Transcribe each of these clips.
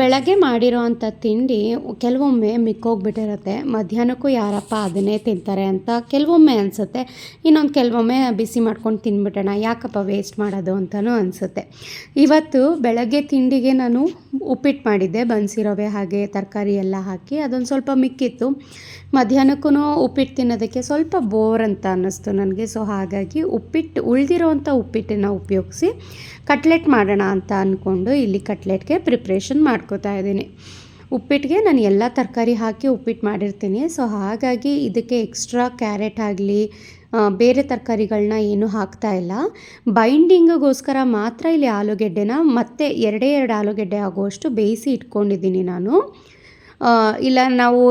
ಬೆಳಗ್ಗೆ ಮಾಡಿರೋ ಅಂಥ ತಿಂಡಿ ಕೆಲವೊಮ್ಮೆ ಮಿಕ್ಕೋಗ್ಬಿಟ್ಟಿರುತ್ತೆ. ಮಧ್ಯಾಹ್ನಕ್ಕೂ ಯಾರಪ್ಪ ಅದನ್ನೇ ತಿಂತಾರೆ ಅಂತ ಕೆಲವೊಮ್ಮೆ ಅನಿಸುತ್ತೆ. ಇನ್ನೊಂದು ಕೆಲವೊಮ್ಮೆ ಬಿಸಿ ಮಾಡ್ಕೊಂಡು ತಿನ್ಬಿಟ್ಟೋಣ ಯಾಕಪ್ಪ ವೇಸ್ಟ್ ಮಾಡೋದು ಅಂತಲೂ ಅನಿಸುತ್ತೆ. ಇವತ್ತು ಬೆಳಗ್ಗೆ ತಿಂಡಿಗೆ ನಾನು ಉಪ್ಪಿಟ್ಟು ಮಾಡಿದ್ದೆ ಬನ್ಸಿರೋವೆ ಹಾಗೆ ತರಕಾರಿ ಎಲ್ಲ ಹಾಕಿ ಅದೊಂದು ಸ್ವಲ್ಪ ಮಿಕ್ಕಿತ್ತು. ಮಧ್ಯಾಹ್ನಕ್ಕೂ ಉಪ್ಪಿಟ್ಟು ತಿನ್ನೋದಕ್ಕೆ ಸ್ವಲ್ಪ ಬೋರ್ ಅಂತ ಅನ್ನಿಸ್ತು ನನಗೆ. ಸೊ ಹಾಗಾಗಿ ಉಪ್ಪಿಟ್ಟು ಉಳಿದಿರೋವಂಥ ಉಪ್ಪಿಟ್ಟನ್ನು ಉಪಯೋಗಿಸಿ ಕಟ್ಲೆಟ್ ಮಾಡೋಣ ಅಂತ ಅಂದ್ಕೊಂಡು ಇಲ್ಲಿ ಕಟ್ಲೆಟ್ಗೆ ಪ್ರಿಪ್ರೇಷನ್ ಮಾಡ್ಕೋತಾ ಇದ್ದೀನಿ. ಉಪ್ಪಿಟ್ಟಿಗೆ ನಾನು ಎಲ್ಲ ತರಕಾರಿ ಹಾಕಿ ಉಪ್ಪಿಟ್ಟು ಮಾಡಿರ್ತೀನಿ. ಸೊ ಹಾಗಾಗಿ ಇದಕ್ಕೆ ಎಕ್ಸ್ಟ್ರಾ ಕ್ಯಾರೆಟ್ ಆಗಲಿ ಬೇರೆ ತರಕಾರಿಗಳನ್ನ ಏನು ಹಾಕ್ತಾ ಇಲ್ಲ. ಬೈಂಡಿಂಗಿಗೋಸ್ಕರ ಮಾತ್ರ ಇಲ್ಲಿ ಆಲೂಗೆಡ್ಡೆನ ಮತ್ತೆ ಎರಡೇ ಎರಡು ಆಲೂಗೆಡ್ಡೆ ಆಗುವಷ್ಟು ಬೇಯಿಸಿ ಇಟ್ಕೊಂಡಿದ್ದೀನಿ ನಾನು. ಇಲ್ಲ ನಾವು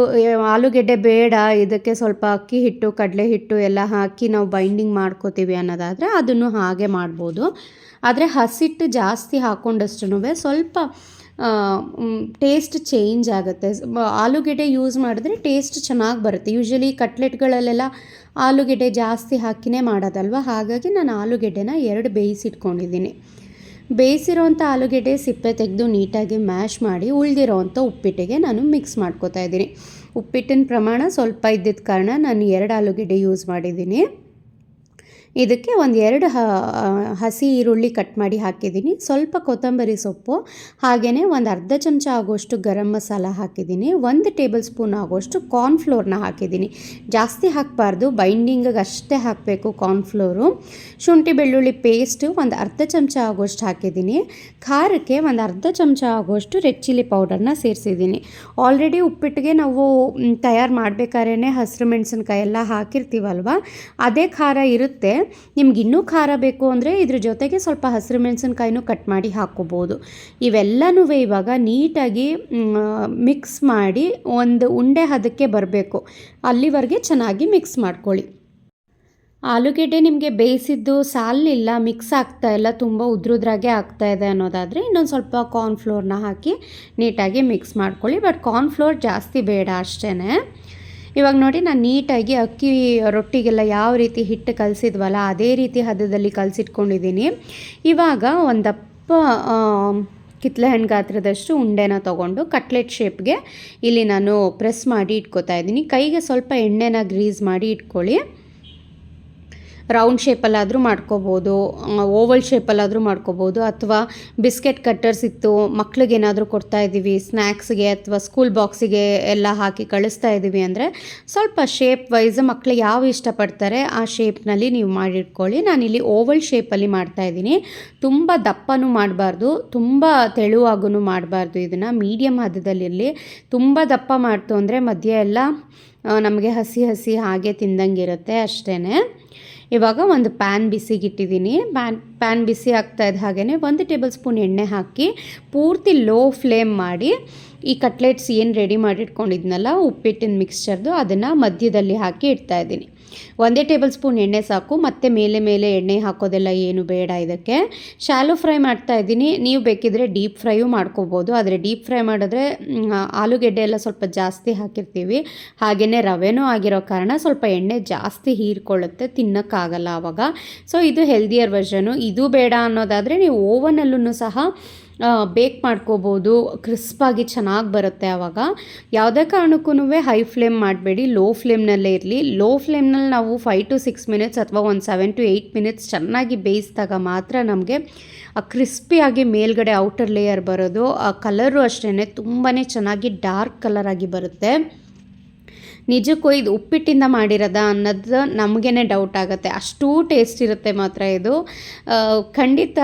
ಆಲೂಗೆಡ್ಡೆ ಬೇಡ, ಇದಕ್ಕೆ ಸ್ವಲ್ಪ ಅಕ್ಕಿ ಹಿಟ್ಟು, ಕಡಲೆ ಹಿಟ್ಟು ಎಲ್ಲ ಹಾಕಿ ನಾವು ಬೈಂಡಿಂಗ್ ಮಾಡ್ಕೋತೀವಿ ಅನ್ನೋದಾದರೆ ಅದನ್ನು ಹಾಗೆ ಮಾಡ್ಬೋದು. ಆದರೆ ಹಸಿಟ್ಟು ಜಾಸ್ತಿ ಹಾಕ್ಕೊಂಡಷ್ಟು ಸ್ವಲ್ಪ ಟೇಸ್ಟ್ ಚೇಂಜ್ ಆಗುತ್ತೆ. ಆಲೂಗೆಡ್ಡೆ ಯೂಸ್ ಮಾಡಿದ್ರೆ ಟೇಸ್ಟ್ ಚೆನ್ನಾಗಿ ಬರುತ್ತೆ. ಯೂಶ್ವಲಿ ಕಟ್ಲೆಟ್ಗಳಲ್ಲೆಲ್ಲ ಆಲೂಗೆಡ್ಡೆ ಜಾಸ್ತಿ ಹಾಕಿನೇ ಮಾಡೋದಲ್ವ? ಹಾಗಾಗಿ ನಾನು ಆಲೂಗೆಡ್ಡೆನ ಎರಡು ಬೇಯಿಸಿಟ್ಕೊಂಡಿದ್ದೀನಿ. ಬೇಯಿಸಿರೋವಂಥ ಆಲೂಗೆಡ್ಡೆ ಸಿಪ್ಪೆ ತೆಗೆದು ನೀಟಾಗಿ ಮ್ಯಾಶ್ ಮಾಡಿ ಉಳಿದಿರೋವಂಥ ಉಪ್ಪಿಟ್ಟಿಗೆ ನಾನು ಮಿಕ್ಸ್ ಮಾಡ್ಕೋತಾ ಇದ್ದೀನಿ. ಉಪ್ಪಿಟ್ಟಿನ ಪ್ರಮಾಣ ಸ್ವಲ್ಪ ಇದ್ದಿದ್ದ ಕಾರಣ ನಾನು ಎರಡು ಆಲೂಗೆಡ್ಡೆ ಯೂಸ್ ಮಾಡಿದ್ದೀನಿ. ಇದಕ್ಕೆ ಒಂದು ಎರಡು ಹಸಿ ಈರುಳ್ಳಿ ಕಟ್ ಮಾಡಿ ಹಾಕಿದ್ದೀನಿ. ಸ್ವಲ್ಪ ಕೊತ್ತಂಬರಿ ಸೊಪ್ಪು ಹಾಗೆಯೇ ಒಂದು ಅರ್ಧ ಚಮಚ ಆಗೋಷ್ಟು ಗರಂ ಮಸಾಲ ಹಾಕಿದ್ದೀನಿ. ಒಂದು ಟೇಬಲ್ ಸ್ಪೂನ್ ಆಗೋಷ್ಟು ಕಾರ್ನ್ಫ್ಲೋರ್ನ ಹಾಕಿದ್ದೀನಿ. ಜಾಸ್ತಿ ಹಾಕಬಾರ್ದು ಬೈಂಡಿಂಗಿಗೆ ಅಷ್ಟೇ ಹಾಕಬೇಕು ಕಾರ್ನ್ಫ್ಲೋರು ಶುಂಠಿ ಬೆಳ್ಳುಳ್ಳಿ ಪೇಸ್ಟು ಒಂದು ಅರ್ಧ ಚಮಚ ಆಗೋಷ್ಟು ಹಾಕಿದ್ದೀನಿ. ಖಾರಕ್ಕೆ ಒಂದು ಅರ್ಧ ಚಮಚ ಆಗೋಷ್ಟು ರೆಡ್ ಚಿಲ್ಲಿ ಪೌಡರ್ನ ಸೇರಿಸಿದ್ದೀನಿ. ಆಲ್ರೆಡಿ ಉಪ್ಪಿಟ್ಟಿಗೆ ನಾವು ತಯಾರು ಮಾಡಬೇಕಾದ್ರೆ ಹಸಿರು ಮೆಣಸಿನ್ಕಾಯಿ ಎಲ್ಲ ಹಾಕಿರ್ತೀವಲ್ವ? ಅದೇ ಖಾರ ಇರುತ್ತೆ. ನಿಮ್ಗೆ ಇನ್ನೂ ಖಾರ ಬೇಕು ಅಂದರೆ ಇದ್ರ ಜೊತೆಗೆ ಸ್ವಲ್ಪ ಹಸಿರು ಮೆಣಸಿನ್ಕಾಯಿನೂ ಕಟ್ ಮಾಡಿ ಹಾಕ್ಕೋಬೋದು ಇವೆಲ್ಲನೂ ಇವಾಗ ನೀಟಾಗಿ ಮಿಕ್ಸ್ ಮಾಡಿ ಒಂದು ಉಂಡೆ ಹದಕ್ಕೆ ಬರಬೇಕು. ಅಲ್ಲಿವರೆಗೆ ಚೆನ್ನಾಗಿ ಮಿಕ್ಸ್ ಮಾಡ್ಕೊಳ್ಳಿ. ಆಲೂಗೆಡ್ಡೆ ನಿಮಗೆ ಬೇಯಿಸಿದ್ದು ಸಾಲಿಲ್ಲ ಮಿಕ್ಸ್ ಆಗ್ತಾ ಇಲ್ಲ, ತುಂಬ ಉದ್ರುದ್ರಾಗೆ ಆಗ್ತಾ ಇದೆ ಅನ್ನೋದಾದರೆ ಇನ್ನೊಂದು ಸ್ವಲ್ಪ ಕಾರ್ನ್ಫ್ಲೋರ್ನ ಹಾಕಿ ನೀಟಾಗಿ ಮಿಕ್ಸ್ ಮಾಡ್ಕೊಳ್ಳಿ. ಬಟ್ ಕಾರ್ನ್ಫ್ಲೋರ್ ಜಾಸ್ತಿ ಬೇಡ ಅಷ್ಟೇ ಇವಾಗ ನೋಡಿ ನಾನು ನೀಟಾಗಿ ಅಕ್ಕಿ ರೊಟ್ಟಿಗೆಲ್ಲ ಯಾವ ರೀತಿ ಹಿಟ್ಟು ಕಲಸಿದ್ವಲ್ಲ, ಅದೇ ರೀತಿ ಹದದಲ್ಲಿ ಕಲಸಿಟ್ಕೊಂಡಿದ್ದೀನಿ ಇವಾಗ ಒಂದಪ್ಪ ಕಿತ್ಲೆ ಹಣ್ಣು ಗಾತ್ರದಷ್ಟು ಉಂಡೆನ ತೊಗೊಂಡು ಕಟ್ಲೆಟ್ ಶೇಪ್ಗೆ ಇಲ್ಲಿ ನಾನು ಪ್ರೆಸ್ ಮಾಡಿ ಇಟ್ಕೋತಾ ಇದ್ದೀನಿ. ಕೈಗೆ ಸ್ವಲ್ಪ ಎಣ್ಣೆನ ಗ್ರೀಸ್ ಮಾಡಿ ಇಟ್ಕೊಳ್ಳಿ. ರೌಂಡ್ ಶೇಪಲ್ಲಾದರೂ ಮಾಡ್ಕೋಬೋದು ಓವಲ್ ಶೇಪಲ್ಲಾದರೂ ಮಾಡ್ಕೋಬೋದು, ಅಥವಾ ಬಿಸ್ಕೆಟ್ ಕಟ್ಟರ್ಸ್ ಇತ್ತು, ಮಕ್ಳಿಗೆ ಏನಾದರೂ ಕೊಡ್ತಾ ಇದ್ದೀವಿ ಸ್ನ್ಯಾಕ್ಸ್ಗೆ ಅಥವಾ ಸ್ಕೂಲ್ ಬಾಕ್ಸಿಗೆ ಎಲ್ಲ ಹಾಕಿ ಕಳಿಸ್ತಾ ಇದ್ದೀವಿ ಅಂದರೆ ಸ್ವಲ್ಪ ಶೇಪ್ ವೈಸ್ ಮಕ್ಕಳು ಯಾವ ಇಷ್ಟಪಡ್ತಾರೆ ಆ ಶೇಪ್ನಲ್ಲಿ ನೀವು ಮಾಡಿಟ್ಕೊಳ್ಳಿ. ನಾನಿಲ್ಲಿ ಓವಲ್ ಶೇಪಲ್ಲಿ ಮಾಡ್ತಾ ಇದ್ದೀನಿ. ತುಂಬ ದಪ್ಪನೂ ಮಾಡಬಾರ್ದು, ತುಂಬ ತೆಳುವಾಗೂ ಮಾಡಬಾರ್ದು ಇದನ್ನು. ಮೀಡಿಯಮ್ ಹದದಲ್ಲಿರಲಿ ತುಂಬ ದಪ್ಪ ಮಾಡ್ತು ಅಂದರೆ ಮಧ್ಯೆ ಎಲ್ಲ ನಮಗೆ ಹಸಿ ಹಸಿ ಹಾಗೆ ತಿಂದಂಗಿರುತ್ತೆ ಅಷ್ಟೇ ಇವಾಗ ಒಂದು ಪ್ಯಾನ್ ಬಿಸಿಗಿಟ್ಟಿದ್ದೀನಿ. ಪ್ಯಾನ್ ಪ್ಯಾನ್ ಬಿಸಿ ಆಗ್ತಾ ಇದ್ದ ಹಾಗೆಯೇ ಒಂದು ಟೇಬಲ್ ಸ್ಪೂನ್ ಎಣ್ಣೆ ಹಾಕಿ ಪೂರ್ತಿ ಲೋ ಫ್ಲೇಮ್ ಮಾಡಿ ಈ ಕಟ್ಲೆಟ್ಸ್ ಏನು ರೆಡಿ ಮಾಡಿಟ್ಕೊಂಡಿದ್ನಲ್ಲ, ಉಪ್ಪಿಟ್ಟಿನ ಮಿಕ್ಸ್ಚರ್ದು ಅದನ್ನು ಮಧ್ಯದಲ್ಲಿ ಹಾಕಿ ಇಡ್ತಾ ಇದ್ದೀನಿ. ಒಂದೇ ಟೇಬಲ್ ಸ್ಪೂನ್ ಎಣ್ಣೆ ಸಾಕು, ಮತ್ತು ಮೇಲೆ ಮೇಲೆ ಎಣ್ಣೆ ಹಾಕೋದೆಲ್ಲ ಏನು ಬೇಡ ಇದಕ್ಕೆ. ಶಾಲೋ ಫ್ರೈ ಮಾಡ್ತಾ ಇದ್ದೀನಿ. ನೀವು ಬೇಕಿದ್ರೆ ಡೀಪ್ ಫ್ರೈಯೂ ಮಾಡ್ಕೋಬೋದು. ಆದರೆ ಡೀಪ್ ಫ್ರೈ ಮಾಡಿದ್ರೆ ಆಲೂಗೆಡ್ಡೆ ಎಲ್ಲ ಸ್ವಲ್ಪ ಜಾಸ್ತಿ ಹಾಕಿರ್ತೀವಿ. ಹಾಗೆಯೇ ರವೆನೂ ಆಗಿರೋ ಕಾರಣ ಸ್ವಲ್ಪ ಎಣ್ಣೆ ಜಾಸ್ತಿ ಹೀರ್ಕೊಳ್ಳುತ್ತೆ, ತಿನ್ನೋಕ್ಕಾಗಲ್ಲ ಆವಾಗ ಸೊ ಇದು ಹೆಲ್ದಿಯರ್ ವರ್ಷನು ಇದು ಬೇಡ ಅನ್ನೋದಾದರೆ ನೀವು ಓವನಲ್ಲೂ ಸಹ ಬೇಕ್ ಮಾಡ್ಕೋಬೋದು, ಕ್ರಿಸ್ಪಾಗಿ ಚೆನ್ನಾಗಿ ಬರುತ್ತೆ ಆವಾಗ ಯಾವುದೇ ಕಾರಣಕ್ಕೂ ಹೈ ಫ್ಲೇಮ್ ಮಾಡಬೇಡಿ, ಲೋ ಫ್ಲೇಮ್ನಲ್ಲೇ ಇರಲಿ. ಲೋ ಫ್ಲೇಮ್ನಲ್ಲಿ ನಾವು ಫೈವ್ ಟು ಸಿಕ್ಸ್ ಮಿನಿಟ್ಸ್ ಅಥವಾ ಒಂದು ಸೆವೆನ್ ಟು ಏಯ್ಟ್ ಮಿನಿಟ್ಸ್ ಚೆನ್ನಾಗಿ ಬೇಯಿಸಿದಾಗ ಮಾತ್ರ ನಮಗೆ ಆ ಕ್ರಿಸ್ಪಿಯಾಗಿ ಮೇಲ್ಗಡೆ ಔಟರ್ ಲೇಯರ್ ಬರೋದು, ಆ ಕಲರು ಅಷ್ಟೇ ತುಂಬಾ ಚೆನ್ನಾಗಿ ಡಾರ್ಕ್ ಕಲರಾಗಿ ಬರುತ್ತೆ. ನಿಜಕ್ಕೂ ಇದು ಉಪ್ಪಿಟ್ಟಿಂದ ಮಾಡಿರೋದ ಅನ್ನೋದು ನಮಗೇ ಡೌಟ್ ಆಗುತ್ತೆ. ಅಷ್ಟು ಟೇಸ್ಟ್ ಇರುತ್ತೆ ಮಾತ್ರ ಇದು. ಖಂಡಿತ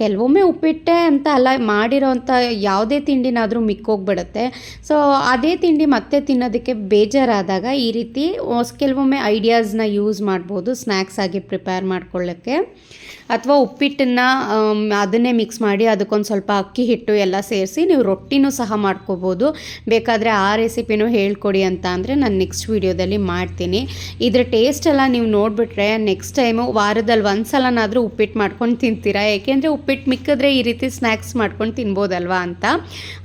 ಕೆಲವೊಮ್ಮೆ ಉಪ್ಪಿಟ್ಟೆ ಅಂತ ಅಲ್ಲ ಮಾಡಿರೋವಂಥ ಯಾವುದೇ ತಿಂಡಿನಾದರೂ ಮಿಕ್ಕೋಗ್ಬಿಡುತ್ತೆ. ಸೊ ಅದೇ ತಿಂಡಿ ಮತ್ತೆ ತಿನ್ನೋದಕ್ಕೆ ಬೇಜಾರಾದಾಗ ಈ ರೀತಿ ಕೆಲವೊಮ್ಮೆ ಐಡಿಯಾಸ್ನ ಯೂಸ್ ಮಾಡ್ಬೋದು ಸ್ನ್ಯಾಕ್ಸ್ ಆಗಿ ಪ್ರಿಪೇರ್ ಮಾಡ್ಕೊಳ್ಳೋಕ್ಕೆ. ಅಥವಾ ಉಪ್ಪಿಟ್ಟನ್ನು ಅದನ್ನೇ ಮಿಕ್ಸ್ ಮಾಡಿ ಅದಕ್ಕೊಂದು ಸ್ವಲ್ಪ ಅಕ್ಕಿ, ಹಿಟ್ಟು ಎಲ್ಲ ಸೇರಿಸಿ ನೀವು ರೊಟ್ಟಿನೂ ಸಹ ಮಾಡ್ಕೋಬೋದು. ಬೇಕಾದರೆ ಆ ರೆಸಿಪಿನೂ ಹೇಳ್ಕೊಡಿ ಅಂತ ಅಂದರೆ ನಾನು ನೆಕ್ಸ್ಟ್ ವೀಡಿಯೋದಲ್ಲಿ ಮಾಡ್ತೀನಿ. ಇದರ ಟೇಸ್ಟ್ ಎಲ್ಲ ನೀವು ನೋಡಿಬಿಟ್ರೆ ನೆಕ್ಸ್ಟ್ ಟೈಮು ವಾರದಲ್ಲಿ ಒಂದು ಸಲನಾದರೂ ಉಪ್ಪಿಟ್ಟು ಮಾಡ್ಕೊಂಡು ತಿಂತೀರಾ? ಏಕೆಂದರೆ ಉಪ್ಪಿಟ್ಟು ಮಿಕ್ಕಿದ್ರೆ ಈ ರೀತಿ ಸ್ನ್ಯಾಕ್ಸ್ ಮಾಡ್ಕೊಂಡು ತಿನ್ಬೋದಲ್ವಾ ಅಂತ.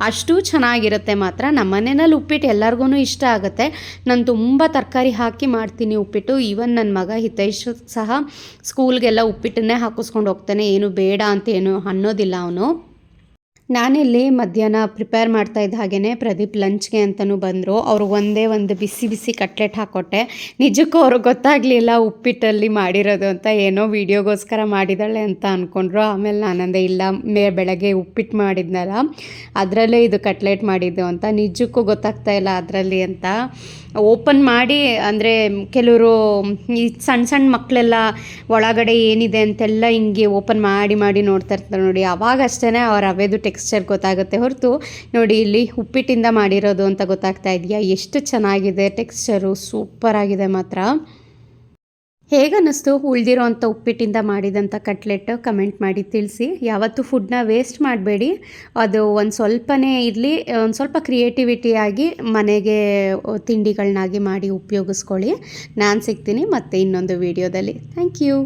ಅಷ್ಟು ಚೆನ್ನಾಗಿರುತ್ತೆ ಮಾತ್ರ. ನಮ್ಮ ಮನೆಯಲ್ಲಿ ಉಪ್ಪಿಟ್ಟು ಎಲ್ಲರಿಗೂ ಇಷ್ಟ ಆಗುತ್ತೆ. ನಾನು ತುಂಬ ತರಕಾರಿ ಹಾಕಿ ಮಾಡ್ತೀನಿ ಉಪ್ಪಿಟ್ಟು. ಈವನ್ ನನ್ನ ಮಗ ಹಿತೈಷ್ ಸಹ ಸ್ಕೂಲ್ಗೆಲ್ಲ ಉಪ್ಪಿಟ್ಟನ್ನೇ ಹಾಕಿ ಹಾಕಿಸ್ಕೊಂಡು ಹೋಗ್ತಾನೆ ಏನು ಬೇಡ ಅಂತ ಏನು ಅನ್ನೋದಿಲ್ಲ ಅವನು. ನಾನಿಲ್ಲಿ ಮಧ್ಯಾಹ್ನ ಪ್ರಿಪೇರ್ ಮಾಡ್ತಾ ಇದ್ದ ಹಾಗೆಯೇ ಪ್ರದೀಪ್ ಲಂಚ್ಗೆ ಅಂತಲೂ ಬಂದರು. ಅವರು ಒಂದೇ ಒಂದು ಬಿಸಿ ಬಿಸಿ ಕಟ್ಲೆಟ್ ಹಾಕೊಟ್ಟೆ. ನಿಜಕ್ಕೂ ಅವ್ರಿಗೆ ಗೊತ್ತಾಗಲಿಲ್ಲ ಉಪ್ಪಿಟ್ಟಲ್ಲಿ ಮಾಡಿರೋದು ಅಂತ, ಏನೋ ವೀಡಿಯೋಗೋಸ್ಕರ ಮಾಡಿದ್ದಾಳೆ ಅಂತ ಅಂದ್ಕೊಂಡ್ರು ಆಮೇಲೆ ನಾನಂದೆ, ಇಲ್ಲ ಮೇ ಬೆಳಗ್ಗೆ ಉಪ್ಪಿಟ್ಟು ಮಾಡಿದ್ನಲ್ಲ, ಅದರಲ್ಲೇ ಇದು ಕಟ್ಲೆಟ್ ಮಾಡಿದ್ದು ಅಂತ. ನಿಜಕ್ಕೂ ಗೊತ್ತಾಗ್ತಾ ಇಲ್ಲ ಅದರಲ್ಲಿ ಅಂತ. ಓಪನ್ ಮಾಡಿ, ಅಂದರೆ ಕೆಲವರು, ಈ ಸಣ್ಣ ಸಣ್ಣ ಮಕ್ಕಳೆಲ್ಲ ಒಳಗಡೆ ಏನಿದೆ ಅಂತೆಲ್ಲ ಹಿಂಗೆ ಓಪನ್ ಮಾಡಿ ಮಾಡಿ ನೋಡ್ತಾ ಇರ್ತಾರೆ ನೋಡಿ. ಅವಾಗಷ್ಟೇ ಅವ್ರ ರವೆದು ಟೆಕ್ಸ್ಚರ್ ಗೊತ್ತಾಗುತ್ತೆ ಹೊರತು ನೋಡಿ ಇಲ್ಲಿ ಉಪ್ಪಿಟ್ಟಿಂದ ಮಾಡಿರೋದು ಅಂತ ಗೊತ್ತಾಗ್ತಾ ಇದೆಯಾ? ಎಷ್ಟು ಚೆನ್ನಾಗಿದೆ ಟೆಕ್ಸ್ಚರು ಸೂಪರ್ ಆಗಿದೆ ಮಾತ್ರ. ಹೇಗನ್ನಿಸ್ತು ಉಳ್ದಿರೋ ಅಂಥ ಉಪ್ಪಿಟ್ಟಿಂದ ಮಾಡಿದಂಥ ಕಟ್ಲೆಟ್? ಕಮೆಂಟ್ ಮಾಡಿ ತಿಳಿಸಿ. ಯಾವತ್ತೂ ಫುಡ್ನ ವೇಸ್ಟ್ ಮಾಡಬೇಡಿ. ಅದು ಒಂದು ಸ್ವಲ್ಪನೇ ಇರಲಿ, ಒಂದು ಸ್ವಲ್ಪ ಕ್ರಿಯೇಟಿವಿಟಿಯಾಗಿ ಮನೆಗೆ ತಿಂಡಿಗಳನ್ನಾಗಿ ಮಾಡಿ ಉಪಯೋಗಿಸ್ಕೊಳ್ಳಿ. ನಾನು ಸಿಗ್ತೀನಿ ಮತ್ತು ಇನ್ನೊಂದು ವೀಡಿಯೋದಲ್ಲಿ ಥ್ಯಾಂಕ್ ಯು